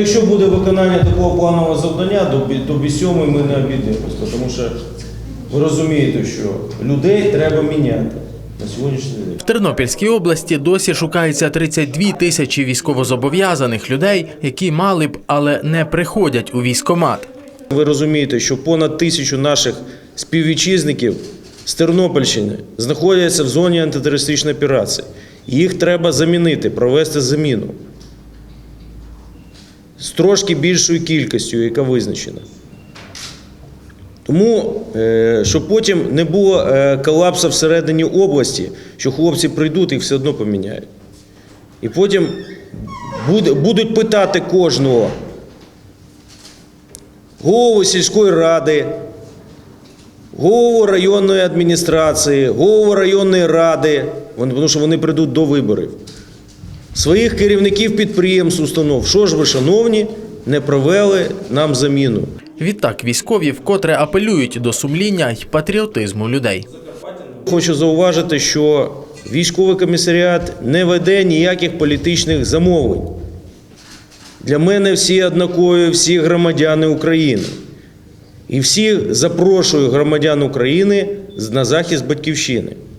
Якщо буде виконання такого планового завдання, до, до бісьомої ми не обійдемось, тому що ви розумієте, що людей треба міняти на сьогоднішній день. В Тернопільській області досі шукається 32 тисячі військовозобов'язаних людей, які мали б, але не приходять у військкомат. Ви розумієте, що понад тисячу наших співвітчизників з Тернопільщини знаходяться в зоні антитерористичної операції. Їх треба замінити, провести заміну з трошки більшою кількістю, яка визначена. Тому, е, щоб потім не було е, колапсу всередині області, що хлопці прийдуть і все одно поміняють. І потім будуть питати кожного, голову сільської ради, голову районної адміністрації, голову районної ради, тому що вони прийдуть до виборів. Своїх керівників підприємств, установ. Що ж ви, шановні, не провели нам заміну? Відтак військові вкотре апелюють до сумління й патріотизму людей. Хочу зауважити, що військовий комісаріат не веде ніяких політичних замовлень. Для мене всі однакові, всі громадяни України. І всіх запрошую громадян України на захист батьківщини.